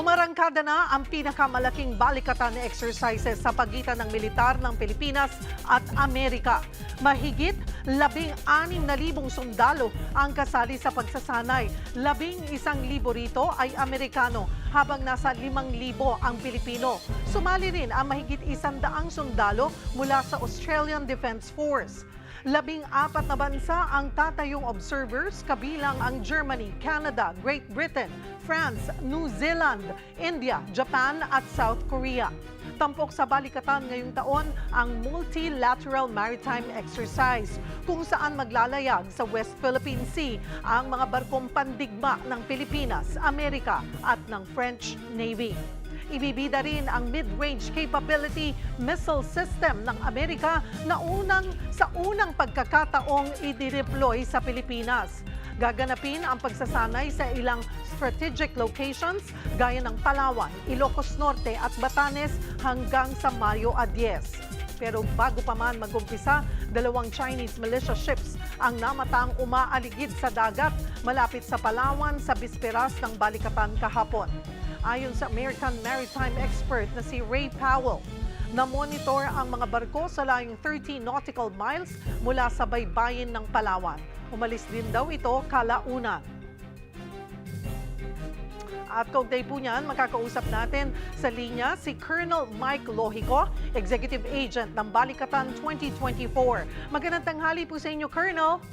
Umarangkada na ang pinakamalaking balikatan na exercises sa pagitan ng militar ng Pilipinas at Amerika. Mahigit labing anim na libong sundalo ang kasali sa pagsasanay. Labing isang libo rito ay Amerikano habang nasa limang libo ang Pilipino. Sumali rin ang mahigit isang daang sundalo mula sa Australian Defence Force. Labing apat na bansa ang tatayong observers kabilang ang Germany, Canada, Great Britain, France, New Zealand, India, Japan at South Korea. Tampok sa balikatan ngayong taon ang Multilateral Maritime Exercise kung saan maglalayag sa West Philippine Sea ang mga barkong pandigma ng Pilipinas, Amerika at ng French Navy. Ibibida rin ang mid-range capability missile system ng Amerika na unang sa unang pagkakataong i-deploy sa Pilipinas. Gaganapin ang pagsasanay sa ilang strategic locations gaya ng Palawan, Ilocos Norte at Batanes hanggang sa Mayo a 10. Pero bago pa man magumpisa, dalawang Chinese militia ships ang namatang umaaligid sa dagat malapit sa Palawan sa bisperas ng balikatan kahapon. Ayon sa American maritime expert na si Ray Powell, na-monitor ang mga barko sa layong 30 nautical miles mula sa baybayin ng Palawan. Umalis din daw ito kalaunan. At kaugnay po niyan, makakausap natin sa linya si Colonel Mike Lohico, Executive Agent ng Balikatan 2024. Magandang tanghali po sa inyo, Colonel.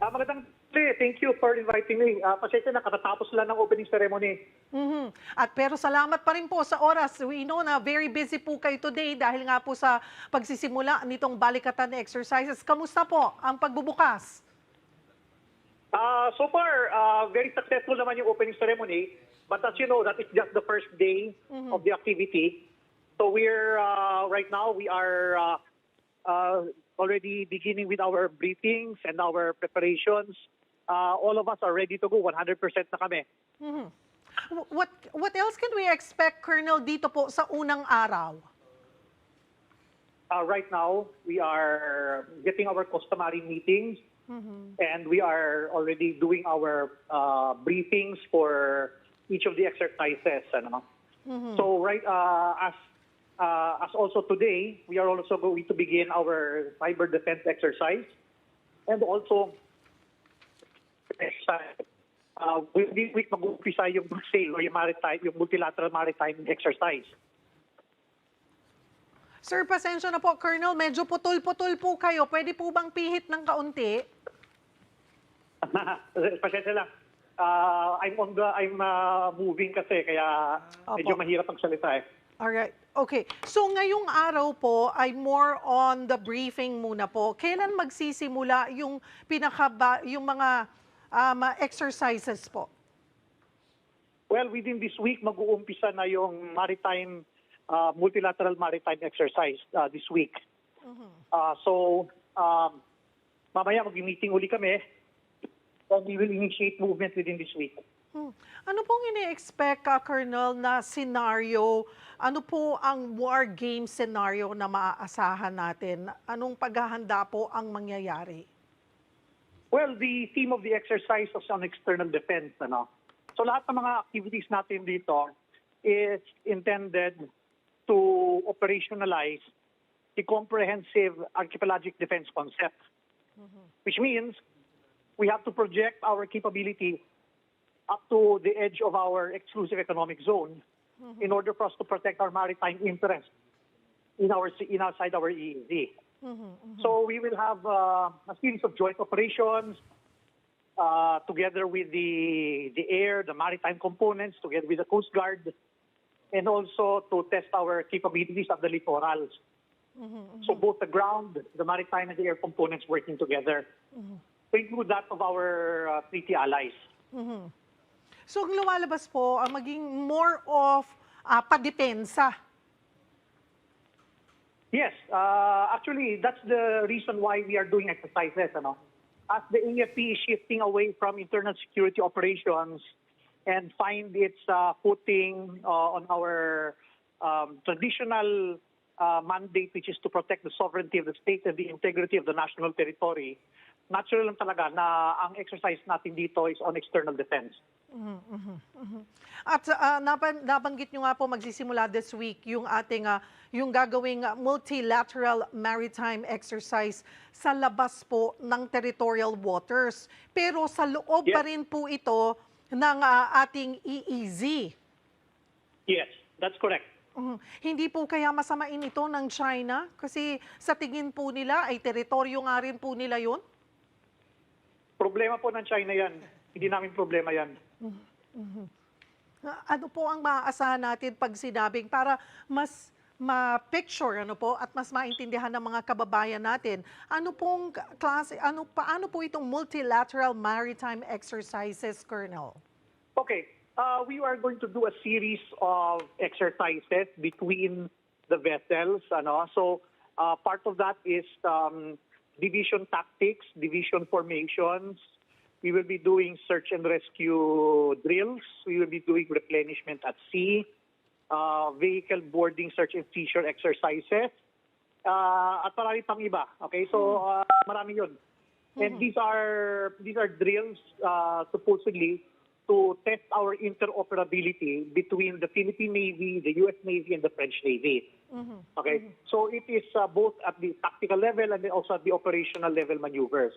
Ah, magandang day. Thank you for inviting me. Ah, pasensya na, katatapos lang ng opening ceremony. Mhm. At pero salamat pa rin po sa oras. We know na very busy po kayo today dahil nga po sa pagsisimula nitong balikatan na exercises. Kamusta po ang pagbubukas? Ah, so far, ah, very successful naman yung opening ceremony. But as you know, that is just the first day of the activity. So we're, ah, right now, we are ah, ah, already beginning with our briefings and our preparations. Ah, all of us are ready to go. 100% na kami. Mhm. Wh- What what else can we expect, Colonel, dito po sa unang araw? Uh, right now, we are getting our customary meetings and we are already doing our uh, briefings for each of the exercises. Ano? So right uh, as uh, as also today, we are also going to begin our cyber defense exercise and also uh, with this week mag-uumpisa yung SAIL or yung maritime, yung multilateral maritime exercise. Sir, pasensya na po, Colonel. Medyo putol-putol po kayo. Pwede po bang pihit ng kaunti? Pasensya lang. Ah, I'm on the I'm ah, moving kasi kaya medyo Opo. mahirap magsalita eh. Alright. Okay. So ngayong araw po ay more on the briefing muna po. Kailan magsisimula yung pinaka yung mga um, exercises po? Well, within this week mag-uumpisa na yung maritime ah, multilateral maritime exercise ah, this week. Ah, so um, mamaya mag-meeting uli kami and we will initiate movement within this week. Hmm. Ano pong ini-expect ka, Colonel, na scenario? Ano po ang war game scenario na maaasahan natin? Anong paghahanda po ang mangyayari? Well, the theme of the exercise is on external defense. Ano? So lahat ng mga activities natin dito is intended to operationalize the comprehensive archipelagic defense concept, which means we have to project our capability up to the edge of our exclusive economic zone in order for us to protect our maritime interests in our in outside our EEZ. So we will have uh, a series of joint operations uh, together with the the air, the maritime components, together with the Coast Guard, and also to test our capabilities at the littorals. So both the ground, the maritime, and the air components working together. To include that of our uh, treaty allies. So ang lumalabas po, ang maging more of ah, padepensa. Yes, uh, actually, that's the reason why we are doing exercises. Ano? As the AFP is shifting away from internal security operations and find its uh, footing uh, on our um, traditional uh, mandate, which is to protect the sovereignty of the state and the integrity of the national territory, natural lang talaga na ang exercise natin dito is on external defense. At ah, naban- nabanggit nyo nga po magsisimula this week yung ating ah, yung gagawing ah, multilateral maritime exercise sa labas po ng territorial waters. Pero sa loob pa rin po ito ng ating EEZ. Yes, that's correct. Hindi po kaya masamain ito ng China? Kasi sa tingin po nila ay teritoryo nga rin po nila yun? Problema po ng China yan. Hindi namin problema yan. Ah, Ano po ang maaasahan natin pag sinabing para mas ma-picture ano po at mas maintindihan ng mga kababayan natin ano pong klase ano paano po itong multilateral maritime exercises Colonel Okay, uh, we are going to do a series of exercises between the vessels. Ano? So, uh, part of that is um, division tactics, division formations. We will be doing search and rescue drills. We will be doing replenishment at sea, uh, vehicle boarding, search and seizure exercises, uh, at marami pang iba. Okay, so uh, marami yun. And these are these are drills uh, supposedly to test our interoperability between the Philippine Navy, the U.S. Navy, and the French Navy. Okay, so it is uh, both at the tactical level and then also at the operational level maneuvers.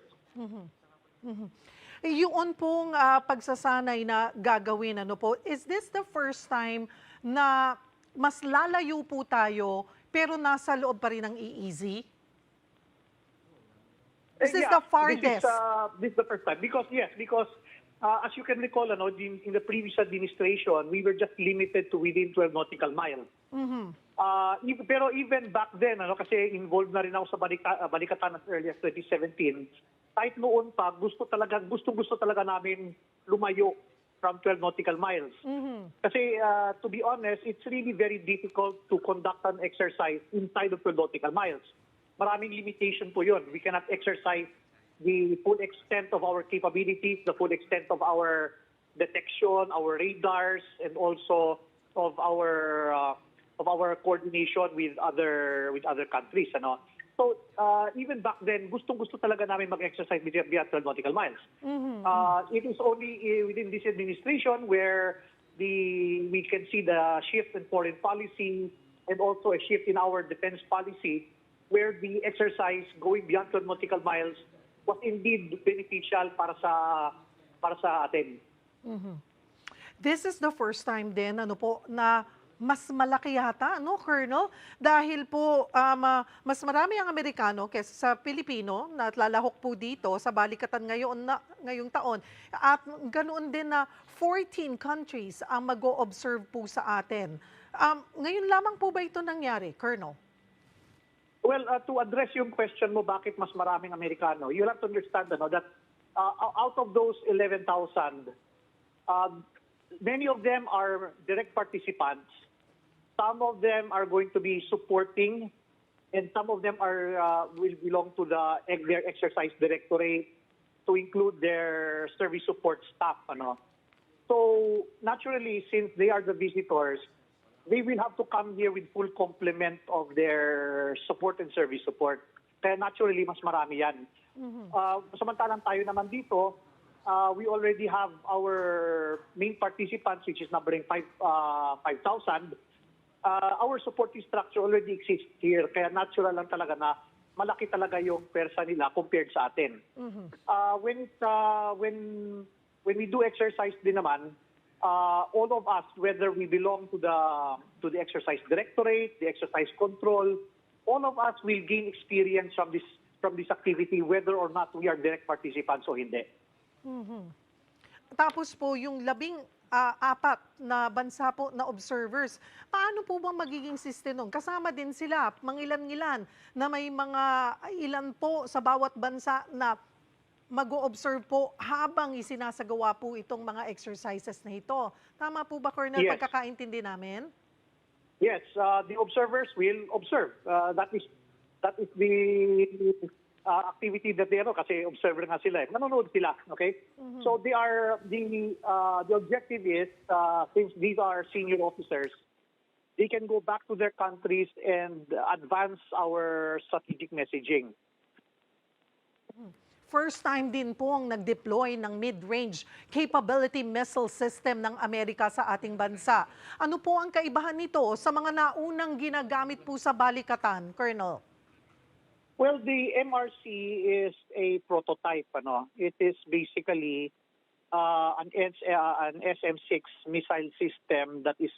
Eh, Yun pong ah, pagsasanay na gagawin, ano po, is this the first time na mas lalayo po tayo pero nasa loob pa rin ng EEZ? Is Eh, this yeah, the farthest? This is, uh, this is the first time because yes, because uh, as you can recall, ano, in, in the previous administration, we were just limited to within 12 nautical miles. Mhm. Uh, pero even back then, ano, kasi involved na rin ako sa balika, uh, balikatan as early as 2017, kahit noon pa, gusto talaga, gusto-gusto talaga namin lumayo from 12 nautical miles. Mhm. Kasi uh, to be honest, it's really very difficult to conduct an exercise inside of 12 nautical miles. Maraming limitation po yun. We cannot exercise the full extent of our capabilities, the full extent of our detection, our radars, and also of our uh, of our coordination with other with other countries. Ano? So uh, even back then, gustong-gusto talaga namin mag-exercise beyond beyond 12 nautical miles. Uh, it is only uh, within this administration where the we can see the shift in foreign policy and also a shift in our defense policy where the exercise going beyond 12 nautical miles was indeed beneficial para sa para sa atin. This is the first time din, ano po, na mas malaki yata, no, Colonel? Dahil po, um, ah, mas marami ang Amerikano kaysa sa Pilipino na lalahok po dito sa balikatan ngayon na, ngayong taon. At ganoon din na 14 countries ang mag-o-observe po sa atin. Um, ngayon lamang po ba ito nangyari, Colonel? Well, uh, to address yung question mo, bakit mas maraming Amerikano, you have to understand ano, that uh, out of those 11,000, uh, many of them are direct participants. Some of them are going to be supporting, and some of them are uh, will belong to the their exercise directorate to include their service support staff. Ano. So naturally, since they are the visitors, they will have to come here with full complement of their support and service support. Kaya naturally, mas marami yan. Uh, samantalang tayo naman dito, uh, we already have our main participants, which is numbering five, uh, 5,000. Uh, our supporting structure already exists here. Kaya natural lang talaga na malaki talaga yung persa nila compared sa atin. Uh, when uh, when when we do exercise din naman, uh, all of us, whether we belong to the to the exercise directorate, the exercise control, all of us will gain experience from this from this activity, whether or not we are direct participants o hindi. Tapos po, yung labing ah, apat na bansa po na observers, paano po bang magiging system nun? Kasama din sila, mangilan-ngilan, na may mga ilan po sa bawat bansa na mag-o-observe po habang isinasagawa po itong mga exercises na ito. Tama po ba, Colonel, Yes. pagkakaintindi namin? Yes, uh, the observers will observe. Uh, that is that is the uh, activity that they ano kasi observer nga sila. Eh. Nanonood sila, okay? So they are the uh, the objective is uh, since these are senior officers, they can go back to their countries and advance our strategic messaging. first time din po ang nag-deploy ng mid-range capability missile system ng Amerika sa ating bansa. Ano po ang kaibahan nito sa mga naunang ginagamit po sa balikatan, Colonel? Well, the MRC is a prototype. Ano? It is basically uh, an, S- uh, an SM-6 missile system that is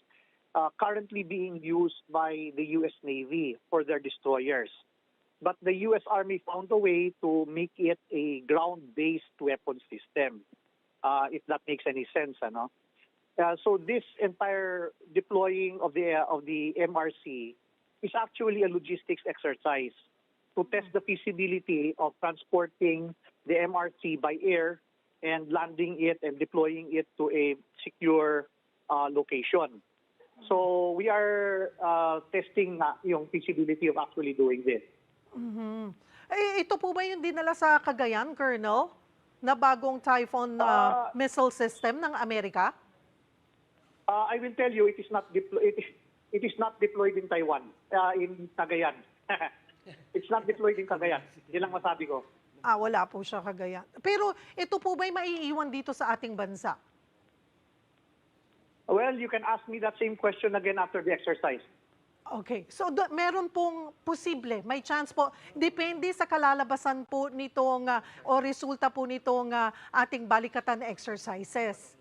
uh, currently being used by the U.S. Navy for their destroyers. But the U.S. Army found a way to make it a ground-based weapon system, uh, if that makes any sense. Ano? Uh, so this entire deploying of the of the MRC is actually a logistics exercise to test the feasibility of transporting the MRC by air and landing it and deploying it to a secure uh, location. So we are uh, testing na yung feasibility of actually doing this. Mhm. Eh, ito po ba yung dinala sa Cagayan, Colonel? Na bagong Typhoon Ah. uh, missile system ng Amerika? Uh, I will tell you, it is not deplo- it is, it is not deployed in Taiwan, uh, in Cagayan. It's not deployed in Cagayan. Yan lang masabi ko. Ah, wala po siya Cagayan. Pero ito po ba'y maiiwan dito sa ating bansa? Well, you can ask me that same question again after the exercise. Okay. So do- meron pong posible, may chance po, depende sa kalalabasan po nitong ah, o resulta po nitong ah, ating balikatan exercises.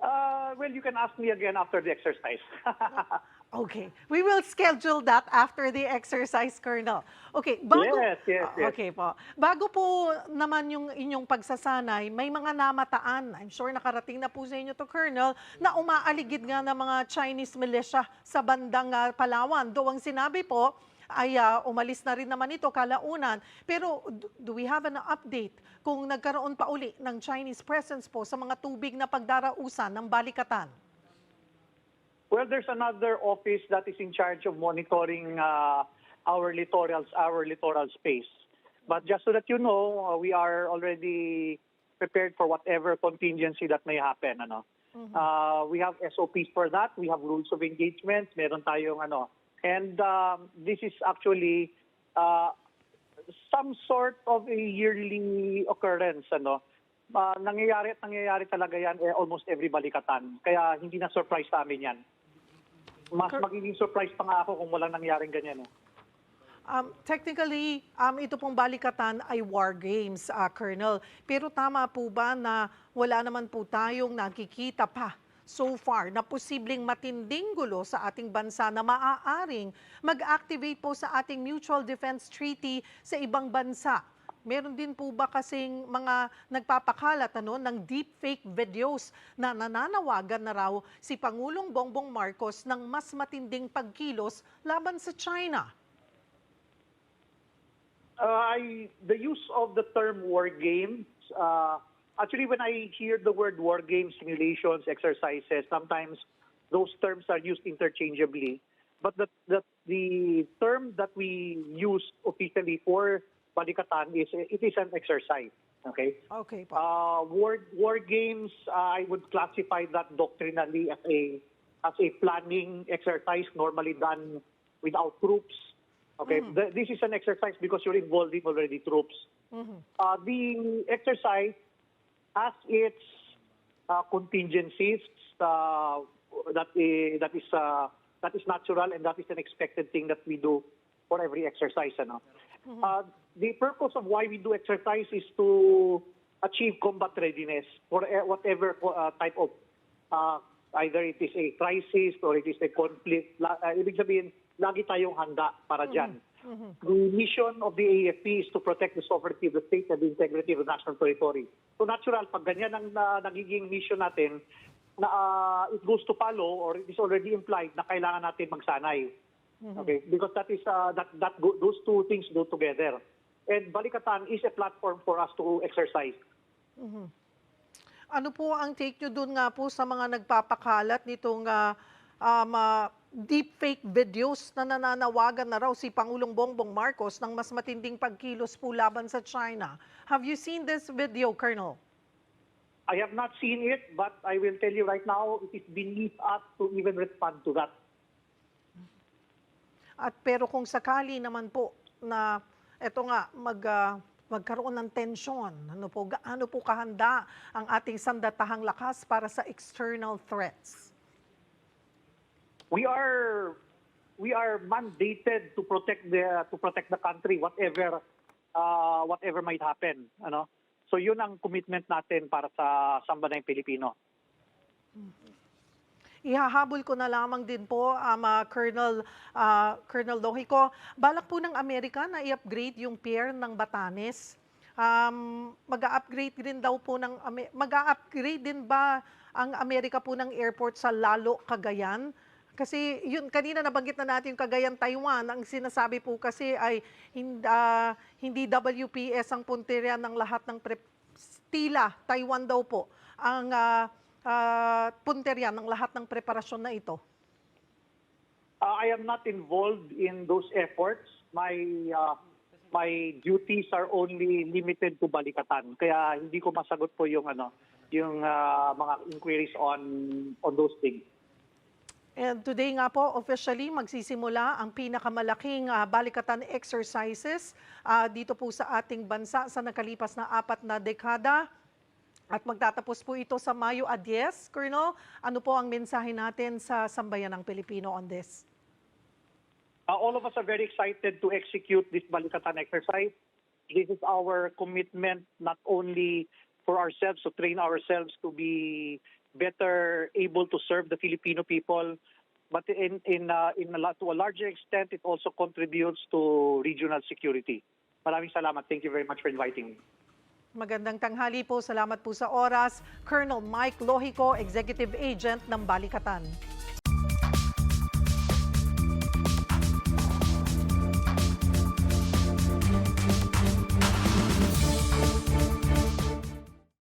Uh, well, you can ask me again after the exercise. Okay. We will schedule that after the exercise, Colonel. Okay. Bago, Yes, yes, yes. Okay po. Bago po naman yung inyong pagsasanay, may mga namataan. I'm sure nakarating na po sa inyo to, Colonel, na umaaligid nga ng mga Chinese militia sa bandang ah, Palawan. Do ang sinabi po, ay ah, umalis na rin naman ito kalaunan. Pero do, do we have an update kung nagkaroon pa uli ng Chinese presence po sa mga tubig na pagdarausan ng balikatan? Well, there's another office that is in charge of monitoring uh, our littorals, our littoral space. But just so that you know, uh, we are already prepared for whatever contingency that may happen. Ano? Uh, we have SOPs for that. We have rules of engagement. Meron tayong ano. And um, this is actually uh, some sort of a yearly occurrence. Ano? Uh, nangyayari at nangyayari talaga yan eh, almost every balikatan. Kaya hindi na surprise sa amin yan. Mas Cor- magiging surprise pa nga ako kung walang nangyaring ganyan. Eh. Um, technically, um, ito pong balikatan ay war games, ah, Colonel. Pero tama po ba na wala naman po tayong nakikita pa so far na posibleng matinding gulo sa ating bansa na maaaring mag-activate po sa ating Mutual Defense Treaty sa ibang bansa? Meron din po ba kasing mga nagpapakalat ano, ng deepfake videos na nananawagan na raw si Pangulong Bongbong Marcos ng mas matinding pagkilos laban sa China? Uh, I, the use of the term war games, uh, actually when I hear the word war games, simulations, exercises, sometimes those terms are used interchangeably. But the, the, the term that we use officially for Balikatan is it is an exercise. Okay. Okay po. Uh, war war games, uh, I would classify that doctrinally as a as a planning exercise normally done without troops. Okay, Th- this is an exercise because you're involving already troops. Uh, the exercise has its uh, contingencies uh, that is, that is uh, that is natural and that is an expected thing that we do for every exercise. Ano? Uh, the purpose of why we do exercise is to achieve combat readiness for eh, whatever uh, type of uh, either it is a crisis or it is a conflict. La, uh, ibig sabihin, lagi tayong handa para dyan. The mission of the AFP is to protect the sovereignty of the state and the integrity of the national territory. So natural, pag ganyan ang na, nagiging mission natin, na uh, it goes to follow or it is already implied na kailangan natin magsanay. Okay, because that is uh, that that go, those two things go together. And Balikatan is a platform for us to exercise. Ano po ang take nyo dun nga po sa mga nagpapakalat nitong ah, um, ah, deepfake videos na nananawagan na raw si Pangulong Bongbong Marcos ng mas matinding pagkilos po laban sa China? Have you seen this video, Colonel? I have not seen it, but I will tell you right now, it is beneath us to even respond to that. At pero kung sakali naman po na eto nga mag ah, magkaroon ng tensyon? Ano po, gaano po kahanda ang ating sandatahang lakas para sa external threats? we are we are mandated to protect the to protect the country whatever uh, whatever might happen ano so yun ang commitment natin para sa sambanay Pilipino Ihahabol ko na lamang din po, um, ah, Colonel, ah, Colonel Lohico, balak po ng Amerika na i-upgrade yung pier ng Batanes. Um, mag-upgrade din daw po ng, mag-upgrade din ba ang Amerika po ng airport sa Lalo, Cagayan? Kasi yun, kanina nabanggit na natin yung Cagayan, Taiwan. Ang sinasabi po kasi ay hindi, hindi WPS ang punteriya ng lahat ng pre- tila, Taiwan daw po, ang ah, ah, punteriya ng lahat ng preparasyon na ito. Uh, I am not involved in those efforts my uh, my duties are only limited to Balikatan kaya hindi ko masagot po yung ano yung uh, mga inquiries on on those things And today nga po, officially, magsisimula ang pinakamalaking ah, balikatan exercises ah, dito po sa ating bansa sa nakalipas na apat na dekada. At magtatapos po ito sa Mayo 10. Colonel, ano po ang mensahe natin sa sambayan ng Pilipino on this? Uh, all of us are very excited to execute this Balikatan exercise. This is our commitment not only for ourselves, to train ourselves to be better able to serve the Filipino people, but in, in, uh, in a to a larger extent, it also contributes to regional security. Maraming salamat. Thank you very much for inviting me. Magandang tanghali po. Salamat po sa oras. Colonel Mike Lohico, Executive Agent ng Balikatan.